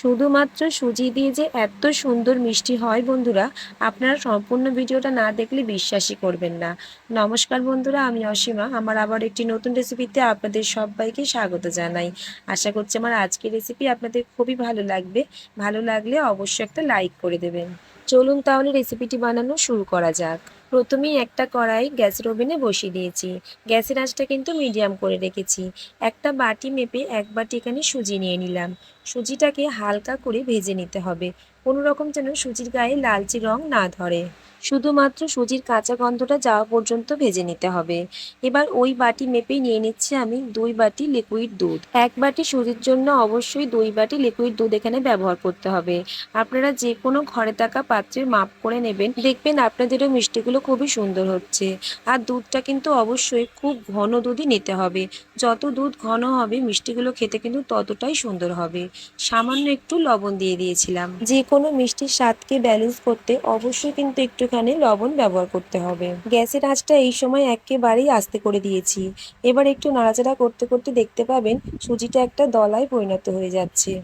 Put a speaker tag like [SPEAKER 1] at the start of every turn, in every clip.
[SPEAKER 1] শুধুমাত্র সুজি দিয়ে যে এত সুন্দর মিষ্টি হয় বন্ধুরা, আপনারা সম্পূর্ণ ভিডিওটা না দেখলে বিশ্বাসই করবেন না। নমস্কার বন্ধুরা, আমি অসীমা। আমার আবার একটি নতুন রেসিপিতে আপনাদের সবাইকে স্বাগত জানাই। আশা করছি আমার আজকের রেসিপি আপনাদের খুবই ভালো লাগবে। ভালো লাগলে অবশ্যই একটা লাইক করে দেবেন। চলুন তাহলে রেসিপিটি বানানো শুরু করা যাক। প্রথমেই একটা কড়াই গ্যাসের ওভেনে বসিয়ে দিয়েছি। গ্যাসের আঁচটা কিন্তু মিডিয়াম করে রেখেছি। একটা বাটি মেপে এক বাটি এখানে সুজি নিয়ে নিলাম। সুজিটাকে হালকা করে ভেজে নিতে হবে। কোনো রকম যেন সুজির গায়ে লালচে রং না ধরে। শুধুমাত্র সুজির কাঁচা গন্ধটা যাওয়া পর্যন্ত ভেজে নিতে হবে। এবার ওই বাটি মেপেই নিয়ে নিচ্ছি আমি দুই বাটি লিকুইড দুধ। এক বাটি সুজির জন্য অবশ্যই দুই বাটি লিকুইড দুধ এখানে ব্যবহার করতে হবে। আপনারা যে কোনো ঘরে থাকা পাত্রের মাপ করে নেবেন। দেখবেন আপনাদেরও মিষ্টিগুলো খুবই সুন্দর হচ্ছে। আর দুধটা কিন্তু অবশ্যই খুব ঘন দুধই নিতে হবে। যত দুধ ঘন হবে, মিষ্টিগুলো খেতে কিন্তু ততটাই সুন্দর হবে। সামান্য একটু লবণ দিয়ে দিয়েছিলাম। যে কোনো মিষ্টির স্বাদকে ব্যালেন্স করতে অবশ্যই কিন্তু একটুখানি লবণ ব্যবহার করতে হবে। গ্যাসের আঁচটা এই সময় একেবারেই আস্তে করে দিয়েছি। এবার একটু নাড়াচাড়া করতে করতে দেখতে পাবেন সুজিটা একটা দলায় পরিণত হয়ে যাচ্ছে।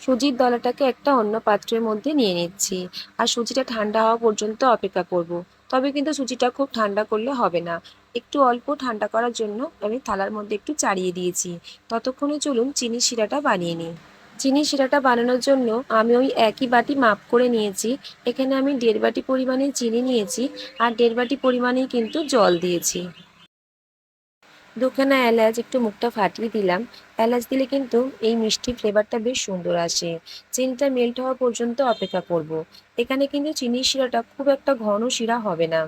[SPEAKER 1] সুজির দলাটাকে একটা অন্য পাত্রের মধ্যে নিয়ে নিচ্ছি। আর সুজিটা ঠান্ডা হওয়া পর্যন্ত অপেক্ষা করব। তবে কিন্তু সুজিটা খুব ঠান্ডা করলে হবে না। একটু অল্প ঠান্ডা করার জন্য আমি থালার মধ্যে একটু চাড়িয়ে দিয়েছি। ততক্ষণে চলুন চিনি শিরাটা বানিয়ে নিই। চিনি শিরাটা বানানোর জন্য আমি ওই একই বাটি মাপ করে নিয়েছি। এখানে আমি দেড় বাটি পরিমাণে চিনি নিয়েছি আর দেড় বাটি পরিমাণেই কিন্তু জল দিয়েছি। দুখানা এলাচ, একটু মুখটা ফাটিয়ে দিলাম। এলাচ দিলে কিন্তু এই মিষ্টি ফ্লেভারটা বেশ সুন্দর আসে। চিনিটা মেল্ট হওয়া পর্যন্ত অপেক্ষা করব। এখানে কিন্তু চিনির শিরাটা খুব একটা ঘন শিরা হবে না।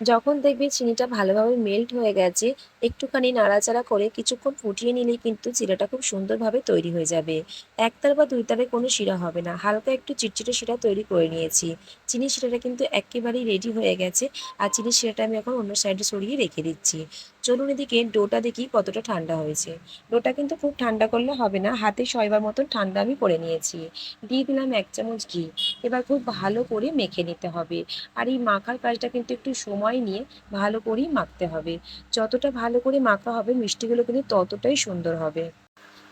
[SPEAKER 1] যখন দেখবে চিনিটা ভালোভাবে মেল্ট হয়ে গেছে, একটুখানি নাড়াচাড়া করে কিছুক্ষণ ফুটিয়ে নিলেই কিন্তু চিরাটা খুব সুন্দরভাবে তৈরি হয়ে যাবে। একতার বা দুইতারে কোনো শিরা হবে না। হালকা একটু চিটচিটে শিরা তৈরি করে নিয়েছি। চিনি শিরাটা কিন্তু একেবারেই রেডি হয়ে গেছে আর চিনি শিরাটা আমি এখন অন্য সাইডে সরিয়ে রেখে দিচ্ছি। চলুন এদিকে ডোটা দেখি কতটা ঠান্ডা হয়েছে। ডোটা কিন্তু খুব ঠান্ডা করলে হবে না। হাতে শয়বার মতন ঠান্ডা আমি করে নিয়েছি। দিয়ে দিলাম এক চামচ ঘি। এবার খুব ভালো করে মেখে নিতে হবে। আর এই মাখার কাজটা কিন্তু একটু সময় নিয়ে ভালো করেই মাখতে হবে। যতটা ভালো করে মাখা হবে, মিষ্টিগুলো কিন্তু ততটাই সুন্দর হবে।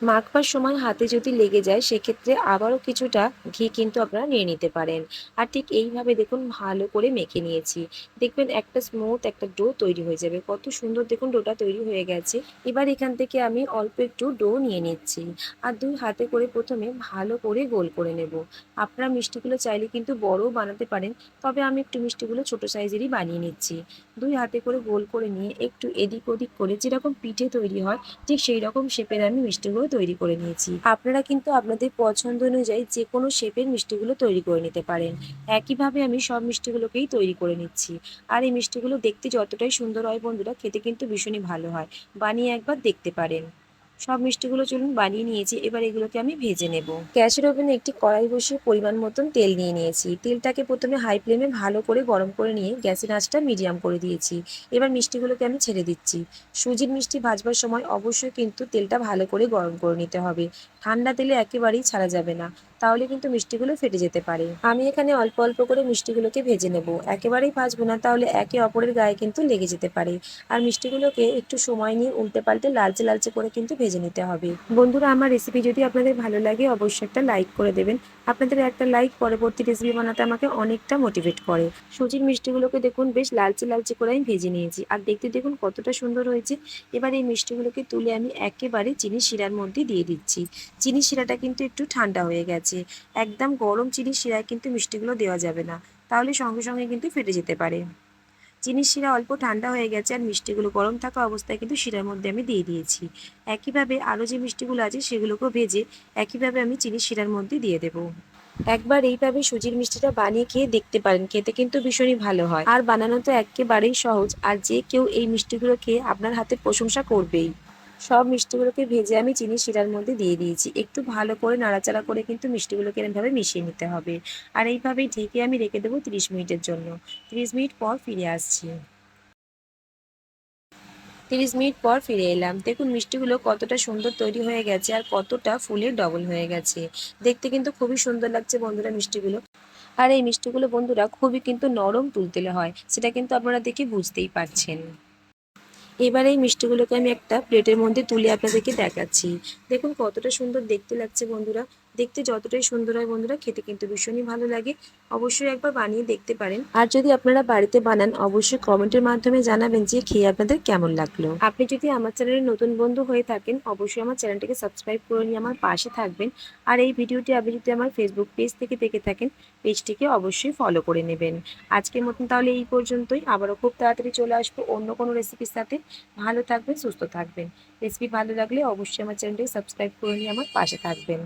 [SPEAKER 1] মাখবার সময় হাতে যদি লেগে যায়, সেক্ষেত্রে আবারও কিছুটা ঘি কিন্তু আপনারা নিয়ে নিতে পারেন। আর ঠিক এইভাবে দেখুন, ভালো করে মেখে নিয়েছি। দেখবেন একটা স্মুথ একটা ডো তৈরি হয়ে যাবে। কত সুন্দর দেখুন ডোটা তৈরি হয়ে গেছে। এবার এখান থেকে আমি অল্প একটু ডো নিয়ে নিচ্ছি। আর দুই হাতে করে প্রথমে ভালো করে গোল করে নেব। আপনারা মিষ্টিগুলো চাইলে কিন্তু বড়ও বানাতে পারেন, তবে আমি একটু মিষ্টিগুলো ছোট সাইজেরই বানিয়ে নিচ্ছি। দুই হাতে করে গোল করে নিয়ে একটু এদিক ওদিক করে যেরকম পিঠে তৈরি হয়, ঠিক সেই রকম শেপের আমি মিষ্টিগুলো তৈরি করে নিয়েছি। আপনারা কিন্তু আপনাদের পছন্দ অনুযায়ী যে কোনো শেপের মিষ্টিগুলো তৈরি করে নিতে পারেন। একইভাবে আমি সব মিষ্টিগুলোকেই তৈরি করে নিচ্ছি। আর এই মিষ্টিগুলো দেখতে যতটাই সুন্দর হয় বন্ধুরা, খেতে কিন্তু ভীষণই ভালো হয়। বানিয়ে একবার দেখতে পারেন। সব মিষ্টিগুলো চলুন বানিয়ে নিয়েছি, এবার এগুলোকে আমি ভেজে নেব। গ্যাসের ওভেনে একটি কড়াই বসিয়ে পরিমাণ মতন তেল নিয়ে নিয়েছি। তেলটাকে প্রথমে হাই ফ্লেমে ভালো করে গরম করে নিয়ে গ্যাসের আঁচটা মিডিয়াম করে দিয়েছি। এবার মিষ্টিগুলোকে আমি ছেড়ে দিচ্ছি। সুজির মিষ্টি ভাজবার সময় অবশ্যই কিন্তু তেলটা ভালো করে গরম করে নিতে হবে। ঠান্ডা তেলে একেবারেই ছাড়া যাবে না। তাহলে কিন্তু মিষ্টিগুলো ফেটে যেতে পারে। আমি এখানে অল্প অল্প করে মিষ্টিগুলোকে ভেজে নেব। একেবারেই ভাজবো না, তাহলে একে অপরের গায়ে কিন্তু লেগে যেতে পারে। আর মিষ্টিগুলোকে একটু সময় নিয়ে উল্টে পাল্টে লালচে লালচে করে কিন্তু ভেজে নিতে হবে। বন্ধুরা, আমার রেসিপি যদি আপনাদের ভালো লাগে, অবশ্যই একটা লাইক করে দেবেন। আপনাদের একটা লাইক পরবর্তী রেসিপি বানাতে আমাকে অনেকটা মোটিভেট করে। সুজির মিষ্টিগুলোকে দেখুন, বেশ লালচে লালচে করে আমি ভেজে নিয়েছি। আর দেখতে দেখুন কতটা সুন্দর হয়েছে। এবার এই মিষ্টিগুলোকে তুলে আমি একেবারে চিনি শিরার মধ্যে দিয়ে দিচ্ছি। চিনি শিরাটা কিন্তু একটু ঠান্ডা হয়ে গেছে। একদম গরম চিনি শিরায় কিন্তু মিষ্টিগুলো দেওয়া যাবে না। তাহলে সঙ্গে সঙ্গে কিন্তু ফেটে যেতে পারে। চিনির শিরা অল্প ঠান্ডা হয়ে গেছে আর মিষ্টিগুলো গরম থাকা অবস্থায় কিন্তু শিরার মধ্যে আমি দিয়ে দিয়েছি। একইভাবে আরও যে মিষ্টিগুলো আছে সেগুলোকেও ভেজে একইভাবে আমি চিনির শিরার মধ্যে দিয়ে দেবো। একবার এইভাবে সুজির মিষ্টিটা বানিয়ে খেয়ে দেখতে পারেন, খেতে কিন্তু ভীষণই ভালো হয়। আর বানানো তো একেবারেই সহজ, আর যে কেউ এই মিষ্টিগুলো খেয়ে আপনার হাতে প্রশংসা করবেই। সব মিষ্টিগুলোকে ভেজে আমি চিনি শিরার মধ্যে দিয়ে দিয়েছি। একটু ভালো করে নাড়াচাড়া করে কিন্তু মিষ্টিগুলোকে এরমভাবে মিশিয়ে নিতে হবে। আর এইভাবেই ঢেকে আমি রেখে দেবো তিরিশ মিনিটের জন্য। তিরিশ মিনিট পর ফিরে আসছি। তিরিশ মিনিট পর ফিরে এলাম। দেখুন, মিষ্টিগুলো কতটা সুন্দর তৈরি হয়ে গেছে আর কতটা ফুলে ডবল হয়ে গেছে। দেখতে কিন্তু খুবই সুন্দর লাগছে বন্ধুরা মিষ্টিগুলো। আর এই মিষ্টিগুলো বন্ধুরা খুবই কিন্তু নরম তুলতেলে হয়। সেটা কিন্তু আপনারা দেখে বুঝতেই পারছেন। এবার এই মিষ্টিগুলোকে আমি একটা প্লেটের মধ্যে তুলে আপনাদেরকে দেখাচ্ছি। দেখুন কতটা সুন্দর দেখতে লাগছে বন্ধুরা। দেখতে যতটাই সুন্দর হয় বন্ধুরা, খেতে কিন্তু ভীষণই ভালো লাগে। অবশ্যই একবার বানিয়ে দেখতে পারেন। আর যদি আপনারা বাড়িতে বানান, অবশ্যই কমেন্টের মাধ্যমে জানাবেন যে খেয়ে আপনাদের কেমন লাগল। আপনি যদি আমার চ্যানেলের নতুন বন্ধু হয়ে থাকেন, অবশ্যই আমার চ্যানেলটিকে সাবস্ক্রাইব করে নিয়ে আমার পাশে থাকবেন। আর এই ভিডিওটি আপনি যদি আমার ফেসবুক পেজ থেকে দেখে থাকেন পেজটিকে অবশ্যই ফলো করে নেবেন। আজকের মতন তাহলে এই পর্যন্তই। আবারও খুব তাড়াতাড়ি চলে আসব অন্য কোনো রেসিপির সাথে। ভালো থাকবেন, সুস্থ থাকবেন। রেসিপি ভালো লাগলে অবশ্যই আমার চ্যানেলটিকে সাবস্ক্রাইব করে নিয়ে আমার পাশে থাকবেন।